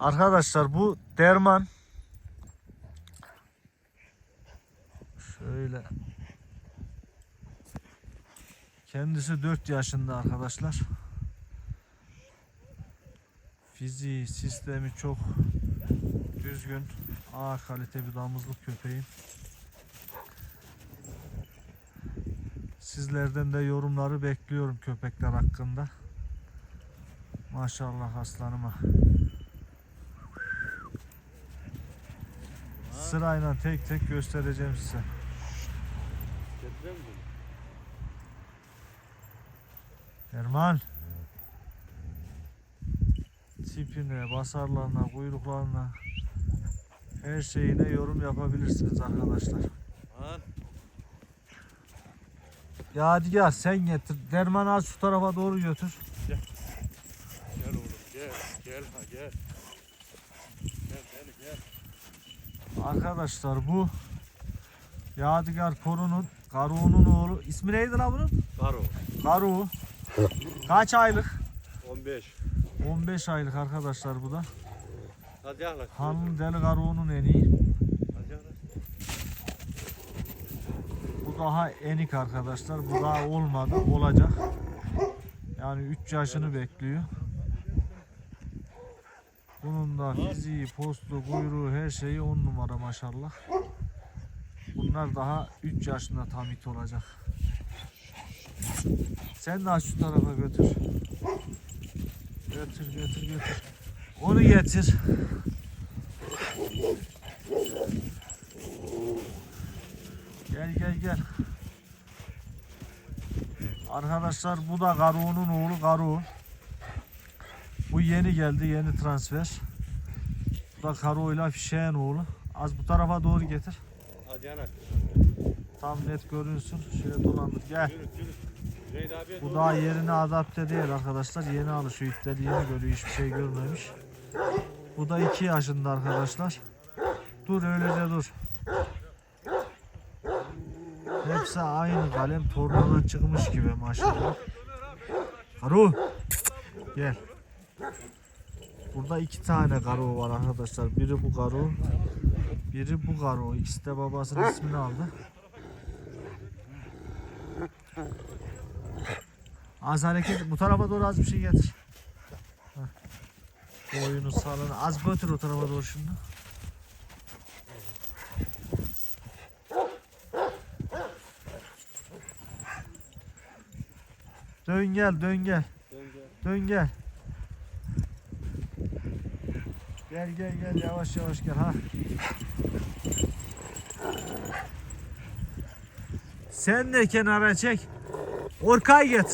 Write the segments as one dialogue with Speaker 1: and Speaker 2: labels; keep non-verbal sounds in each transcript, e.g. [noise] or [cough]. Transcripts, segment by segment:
Speaker 1: Arkadaşlar bu derman. Şöyle. Kendisi 4 yaşında arkadaşlar. Fiziği, sistemi çok düzgün. A kalite bir damızlık köpeğin. Sizlerden de yorumları bekliyorum köpekler hakkında. Maşallah aslanıma. Sırayla tek tek göstereceğim size. Erman. Tipine, basarlarına, kuyruklarına her şeyine yorum yapabilirsiniz arkadaşlar.
Speaker 2: Ha?
Speaker 1: Yadigar sen getir. Derman az şu tarafa doğru götür.
Speaker 2: Gel oğlum gel. Gel ha gel. Gel gel gel.
Speaker 1: Arkadaşlar bu Yadigar Koru'nun Karu'nun oğlu. İsmi neydi lan bunun?
Speaker 2: Karo.
Speaker 1: Karu. Kaç aylık?
Speaker 2: 15.
Speaker 1: 15 aylık arkadaşlar bu da.
Speaker 2: Hadi yaklaş.
Speaker 1: Hanlı deli Karu'nun en iyi.
Speaker 2: Hadi yaklaş.
Speaker 1: Bu daha enik arkadaşlar. Bu daha olmadı. Olacak. Yani 3 yaşını bekliyor. Bunun da fiziği, postu, kuyruğu her şeyi 10 numara maşallah. Bunlar daha 3 yaşında tam it olacak. Sen de aç şu tarafa götür. Götür götür götür. Onu getir. Gel gel gel. Arkadaşlar bu da Garu'nun oğlu Garu. Bu yeni geldi, yeni transfer. Bu da Garu ile Fişek'in oğlu. Az bu tarafa doğru getir.
Speaker 2: Hadi.
Speaker 1: Tam net görünsün. Şöyle dolandır. Gel.
Speaker 2: Yürü yürü.
Speaker 1: Bu daha yerine adapte değil arkadaşlar. Yeni alışıyor itleri yeni görüyor. Hiçbir şey görmemiş. Bu da 2 yaşında arkadaşlar. Dur öylece dur. Hepsi aynı kalem tornadan çıkmış gibi maşallah. Karu. Gel. Burada iki tane karu var arkadaşlar. Biri bu karu. Biri bu karu. İkisi de babasının ismini aldı. Az hareket bu tarafa doğru az bir şey getir. Boyunu salını az götür o tarafa doğru şimdi. Dön gel dön gel
Speaker 2: Dön gel.
Speaker 1: dön gel. Gel gel gel yavaş yavaş gel ha. Sen de kenara çek. Orkay
Speaker 2: gel.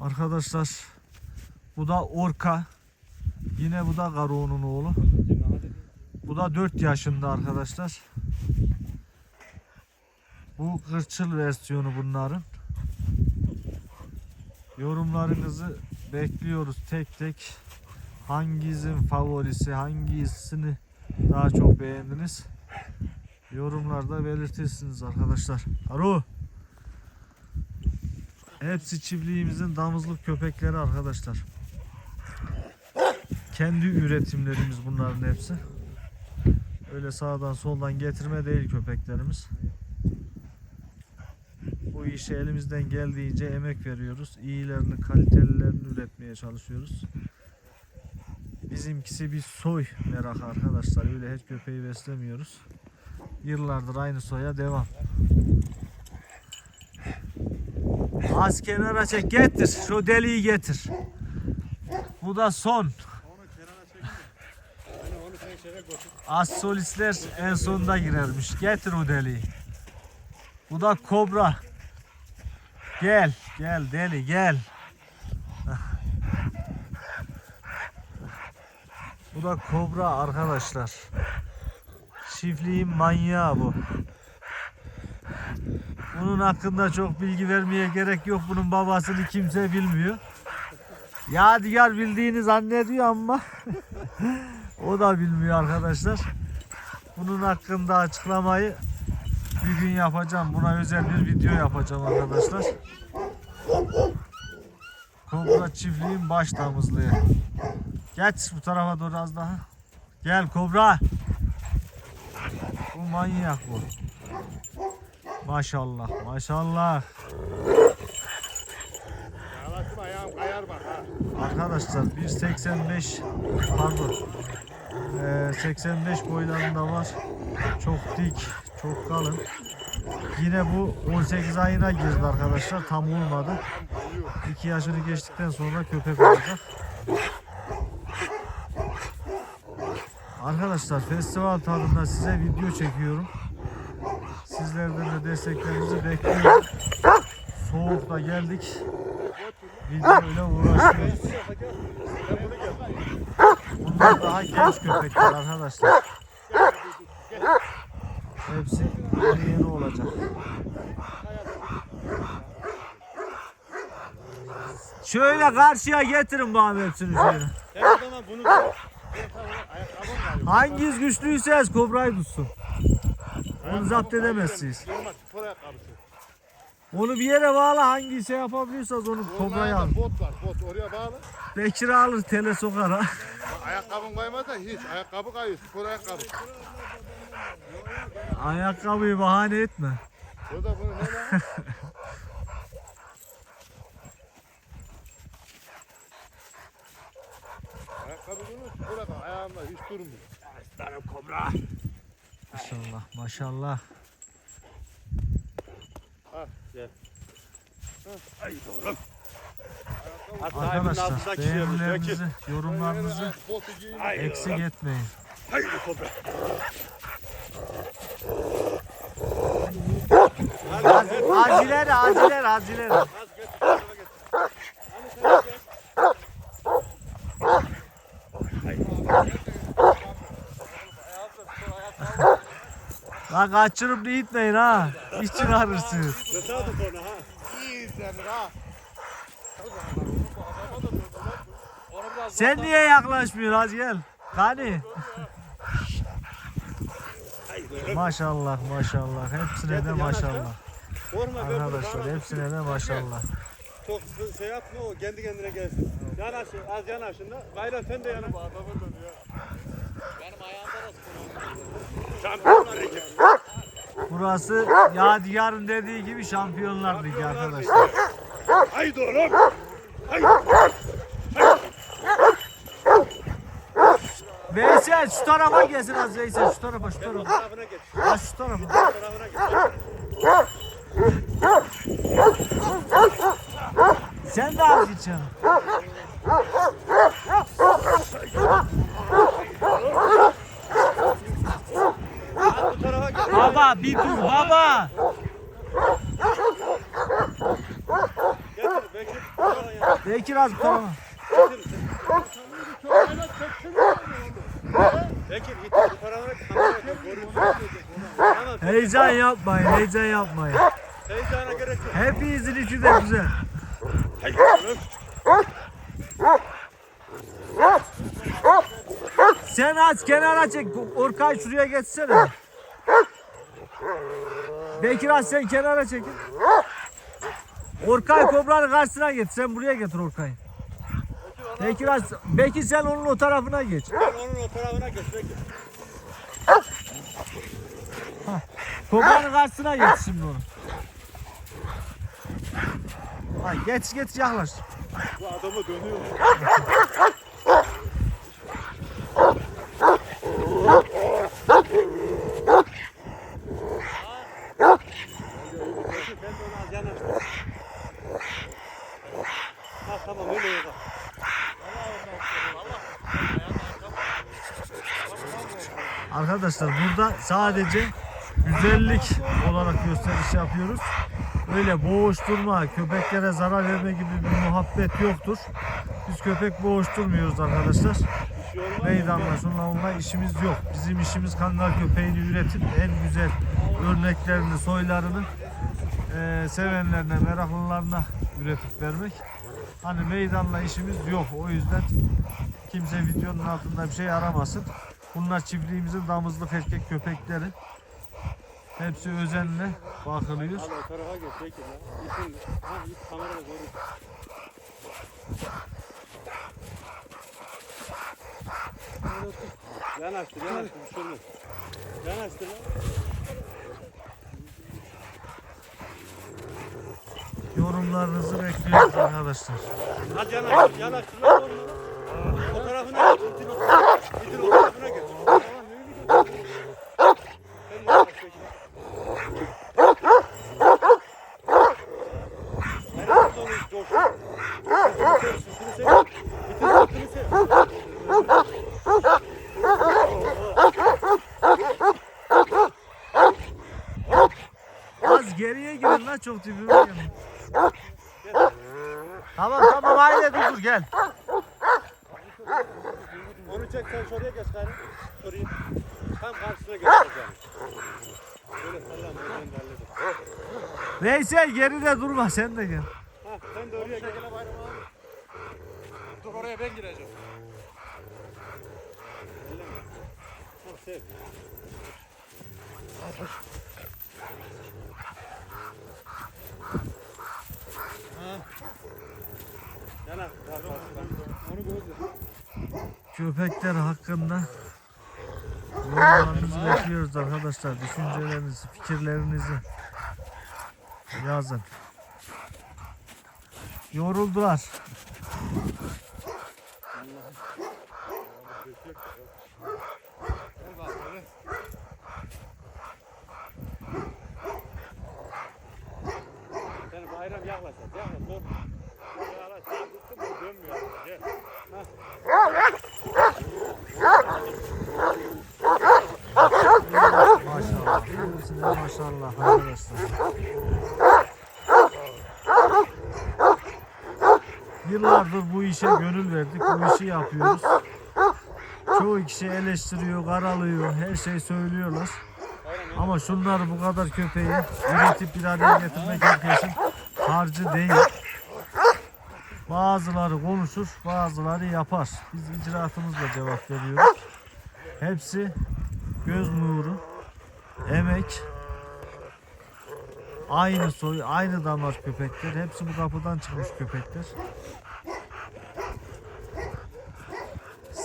Speaker 1: Arkadaşlar bu da Orka. Yine bu da Garo'nun oğlu. Bu da 4 yaşında arkadaşlar. Bu kırçıl versiyonu bunların. Yorumlarınızı bekliyoruz tek tek. Hanginizin favorisi, hangisini daha çok beğendiniz? Yorumlarda belirtirsiniz arkadaşlar. Aro. Hepsi çiftliğimizin damızlık köpekleri arkadaşlar. Kendi üretimlerimiz bunların hepsi. Öyle sağdan soldan getirme değil köpeklerimiz. İşe elimizden geldiğince emek veriyoruz. İyilerini, kalitelilerini üretmeye çalışıyoruz. Bizimkisi bir soy merakı arkadaşlar. Öyle hiç köpeği beslemiyoruz. Yıllardır aynı soya devam. Az kenara çek getir. Şu deliği getir. Bu da son. Az solistler en sonunda girermiş. Getir o deliği. Bu da kobra. Gel, gel deli gel. Bu da kobra arkadaşlar. Çiftliğin manyağı bu. Bunun hakkında çok bilgi vermeye gerek yok. Bunun babasını kimse bilmiyor. Yadigar bildiğini zannediyor ama [laughs] o da bilmiyor arkadaşlar. Bunun hakkında açıklamayı bir gün yapacağım. Buna özel bir video yapacağım arkadaşlar. Kobra çiftliğin baş damızlığı. Geç bu tarafa doğru az daha. Gel kobra. Bu manyak bu. Maşallah maşallah.
Speaker 2: Yavaşım ayağım kayar bak ha.
Speaker 1: Arkadaşlar 1.85 pardon Ee, 85 boylarında var. Çok dik, çok kalın. Yine bu 18 ayına girdi arkadaşlar. Tam olmadı. 2 yaşını geçtikten sonra köpek olacak. Arkadaşlar festival tadında size video çekiyorum. Sizlerden de desteklerinizi bekliyorum. Soğukta geldik. Video ile uğraşıyoruz. Bunlar daha genç köpekler arkadaşlar. Hepsi yeni olacak. Şöyle karşıya getirin bana hepsini şöyle.
Speaker 2: Da.
Speaker 1: Hanginiz güçlüyseniz kobrayı tutsun. Onu zapt edemezsiniz. Onu bir yere bağla hangi şey yapabiliyorsanız onu kobrayı alın.
Speaker 2: Bot var bot oraya bağlı.
Speaker 1: Bekir alır tele sokar ha.
Speaker 2: Ayakkabın kaymazsa hiç. Ayakkabı kayıyor spor ayakkabı.
Speaker 1: Ayakkabıyı bahane etme.
Speaker 2: Burada bunu ne lan? [laughs] Ayakkabı bunu spor ayakkabı. Ayağımda hiç durmuyor.
Speaker 1: Maşallah maşallah.
Speaker 2: Ha gel.
Speaker 1: Arkadaşlar beğenilerinizi, yorumlarınızı eksik etmeyin. Aciler, aciler, aciler. Lan kaçırıp da itmeyin ha. İş çıkarırsınız. Sen niye yaklaşmıyorsun hadi gel. Hani? Maşallah maşallah. Hepsine de maşallah. Arkadaşlar hepsine de maşallah.
Speaker 2: çok şey yapma o kendi kendine gelsin. Yanaş az yanaşında. Gayra sen de yana. Da ya. Benim ayağımda da. Şampiyonlar Ligi.
Speaker 1: Burası Yadigar'ın dediği gibi Şampiyonlar Ligi arkadaşlar.
Speaker 2: Haydi oğlum.
Speaker 1: Veysel şu tarafa gelsin az Veysel şu tarafa şu tarafa.
Speaker 2: Tarafına geç.
Speaker 1: Ha şu tarafa.
Speaker 2: Tarafına geç.
Speaker 1: Sen de az git canım. Baba bir dur baba.
Speaker 2: Bekir. Yana.
Speaker 1: Bekir az bu tarafa.
Speaker 2: Bekir git bu.
Speaker 1: Heyecan yapmayın heyecan yapmayın.
Speaker 2: Heyecana gerek yok.
Speaker 1: Hepinizin içi de güzel. Sen aç kenara çek. Orkay şuraya geçsene. Bekir aç sen kenara çek. Orkay kobranın karşısına geç. Sen buraya getir Orkay'ı. Bekir aç. Bekir sen onun o tarafına geç.
Speaker 2: Sen onun o tarafına geç Bekir.
Speaker 1: Kobranın karşısına geç şimdi onu. Ha, geç geç yaklaş.
Speaker 2: Bu adamı dönüyor. Bekir ben de onu az yanaştım. Ha tamam öyle yok.
Speaker 1: Arkadaşlar burada sadece güzellik olarak gösteriş yapıyoruz. Öyle boğuşturma, köpeklere zarar verme gibi bir muhabbet yoktur. Biz köpek boğuşturmuyoruz arkadaşlar. Meydanla onunla işimiz yok. Bizim işimiz kangal köpeğini üretip en güzel örneklerini, soylarını eee, sevenlerine, meraklılarına üretip vermek. Hani meydanla işimiz yok. O yüzden kimse videonun altında bir şey aramasın. Bunlar çiftliğimizin damızlık erkek köpekleri. Hepsi özenle bakılıyor.
Speaker 2: Al o tarafa geç çekil ya. İpin, ha ip kamerada görür. Yanaştır, yanaştır, bir şey olmaz. Yanaştır lan.
Speaker 1: Yorumlarınızı bekliyoruz arkadaşlar.
Speaker 2: Hadi yanaştır, yanaştır lan oğlum. O tarafına geç, itin o, itin o tarafına geç. Tamam, neyini götürüyorsun? Sen yanaş çekil. Nereye gidiyorsun hiç coşun? Sesini sev, sesini sev. İtin sesini sev.
Speaker 1: Az lan çok gelin. Tamam tamam aile dur dur gel.
Speaker 2: Onu çek sen şuraya geç gayrı. Şuraya. Tam karşısına geç. Böyle sallan ben de hallederim.
Speaker 1: Veysel geride durma sen de gel.
Speaker 2: Ha sen de oraya gel.
Speaker 3: Dur oraya ben gireceğim.
Speaker 2: Ha sev. Yana, bak, bak, bak. Onu gözle.
Speaker 1: Köpekler hakkında yorumlarınızı bekliyoruz arkadaşlar. Düşüncelerinizi, fikirlerinizi yazın. Yoruldular.
Speaker 3: Gel bak böyle.
Speaker 2: Sen bayram yaklaş. Yaklaş. Dur. Yaklaş. Sen tuttun mu? Dönmüyor. Gel.
Speaker 1: Maşallah. Hepsine maşallah arkadaşlar. Yıllardır bu işe gönül verdik. Bu işi yapıyoruz. Çoğu kişi eleştiriyor, karalıyor, her şey söylüyorlar. Ama şunları bu kadar köpeği üretip bir araya getirmek herkesin harcı değil. Bazıları konuşur, bazıları yapar. Biz icraatımızla cevap veriyoruz. Hepsi göz nuru, emek, aynı soy, aynı damar köpekler. Hepsi bu kapıdan çıkmış köpekler.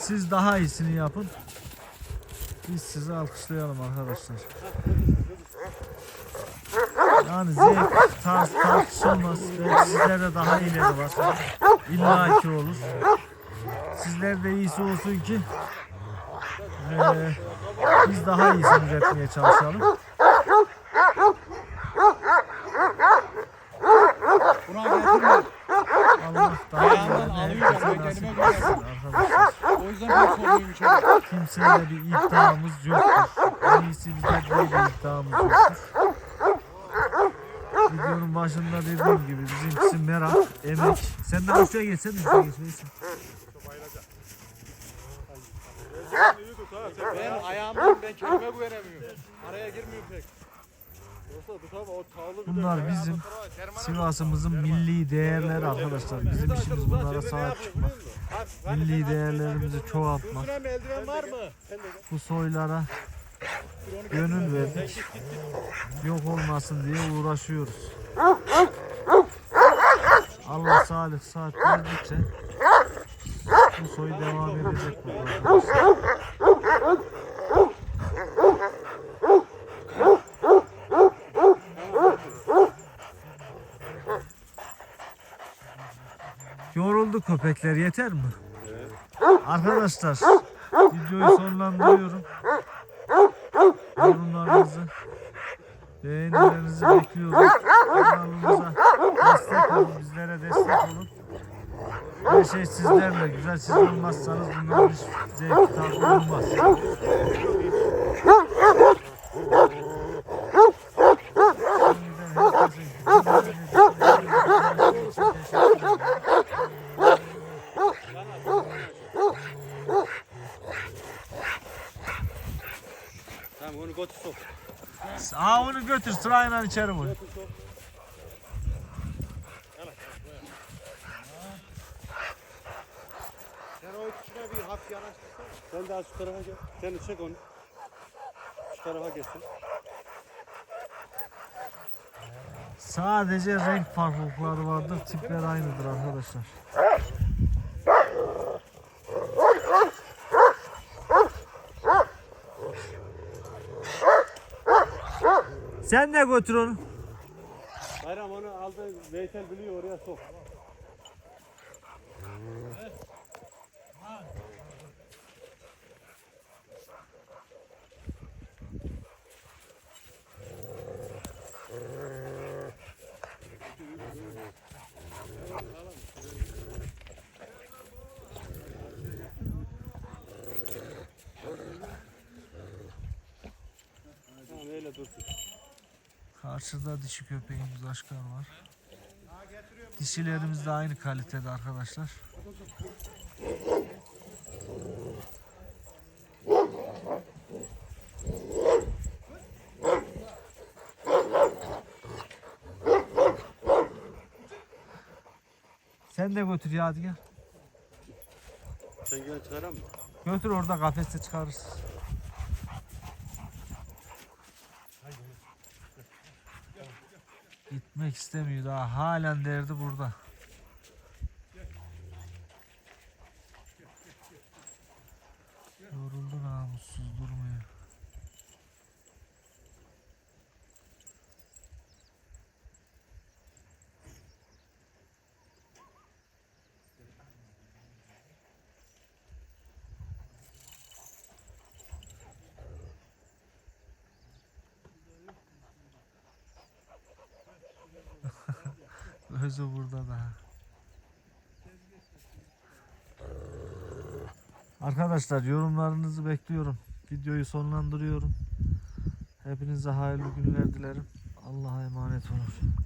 Speaker 1: Siz daha iyisini yapın. Biz sizi alkışlayalım arkadaşlar. Yani zevk tarz tartışılmaz. Belki sizlerde daha iyileri var. İlla ki olur. Sizlerde iyisi olsun ki eee, biz daha iyisini üretmeye çalışalım.
Speaker 3: Buna.
Speaker 1: Allah iyilerini
Speaker 3: alıyor, ben kendime
Speaker 1: arkadaşlar.
Speaker 3: O yüzden ben soruyum içeri.
Speaker 1: Kimseyle bir iddiamız yoktur. En iyisi bizde böyle bir iddiamız yoktur. Videonun başında dediğim gibi bizimkisi merak, emek. Sen de şuraya geçsen
Speaker 2: ha. Sen
Speaker 3: Ben ayağımdan ben kendime güvenemiyorum. Araya girmiyorum pek.
Speaker 2: Yoksa tut abi o tağlı bir
Speaker 1: Bunlar bizim Sivas'ımızın milli değerleri arkadaşlar. Bizim işimiz bunlara sahip çıkmak. Milli değerlerimizi çoğaltmak. Bu soylara gönül verdik. Yok olmasın diye uğraşıyoruz. Allah sağlık saat verdikçe bu soy devam edecek arkadaşlar. Yoruldu köpekler yeter mi? Arkadaşlar videoyu sonlandırıyorum. Yorumlarınızı, beğenilerinizi bekliyoruz. Kanalımıza destek olun, bizlere destek olun. Her şey sizlerle güzel. Siz olmazsanız bunların hiç zevki tadı olmaz. Şimdiden herkese teşekkür ederim.
Speaker 2: Tamam onu götür sok.
Speaker 1: Aa onu götür sırayla içeri koy.
Speaker 2: Götür sok.
Speaker 3: Sen o şuna bir hafif yanaştırsa.
Speaker 2: Sen daha şu tarafa gel. Sen çek onu. Şu tarafa geçsin.
Speaker 1: Sadece renk farklılıkları vardır. Tipler aynıdır arkadaşlar. Sen de götür onu.
Speaker 2: Bayram onu aldı. Veysel biliyor oraya sok. Tamam öyle dursun.
Speaker 1: Karşıda dişi köpeğimiz Aşkar var. Dişilerimiz de aynı kalitede arkadaşlar. Sen de götür ya hadi gel.
Speaker 2: Sen gel çıkaran mı?
Speaker 1: Götür orada kafeste çıkarırız. Gitmek istemiyor daha. Halen derdi burada. Özü burada daha. Arkadaşlar yorumlarınızı bekliyorum. Videoyu sonlandırıyorum. Hepinize hayırlı günler dilerim. Allah'a emanet olun.